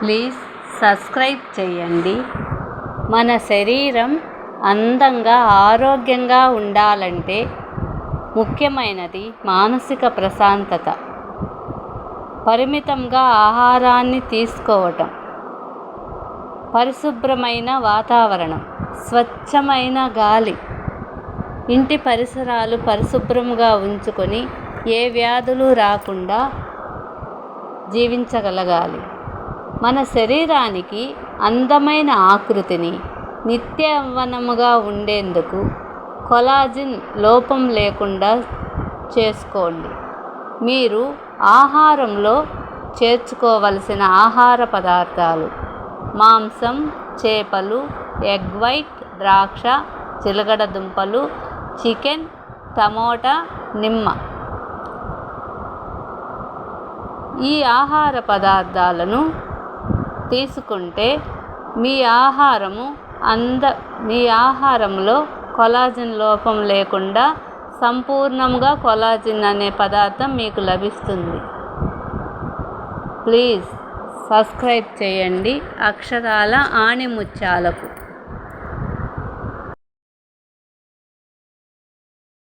Please subscribe చేయండి. మన శరీరం అందంగా ఆరోగ్యంగా ఉండాలంటే ముఖ్యమైనది మానసిక ప్రశాంతత. పరిమితంగా ఆహారాన్ని తీసుకోవటం. పరిశుభ్రమైన వాతావరణం. స్వచ్ఛమైన గాలి. ఇంటి పరిసరాలు పరిశుభ్రంగా ఉంచుకొని ఏ వ్యాధులు రాకుండా జీవించగలగాలి. మన శరీరానికి అందమైన ఆకృతిని నిత్యవనముగా ఉండేందుకు కొలాజిన్ లోపం లేకుండా చేసుకోండి. మీరు ఆహారంలో చేర్చుకోవలసిన ఆహార పదార్థాలు మాంసం చేపలు ఎగ్ వైట్ ద్రాక్ష చిలగడ దుంపలు చికెన్ టమోటా నిమ్మ. ఈ ఆహార పదార్థాలను తీసుకుంటే మీ ఆహారము అంద మీ ఆహారంలో కొలాజిన్ లోపం లేకుండా సంపూర్ణంగా కొలాజిన్ అనే పదార్థం మీకు లభిస్తుంది. ప్లీజ్ సబ్స్క్రైబ్ చేయండి. అక్షరాల ఆణిముత్యాలకు.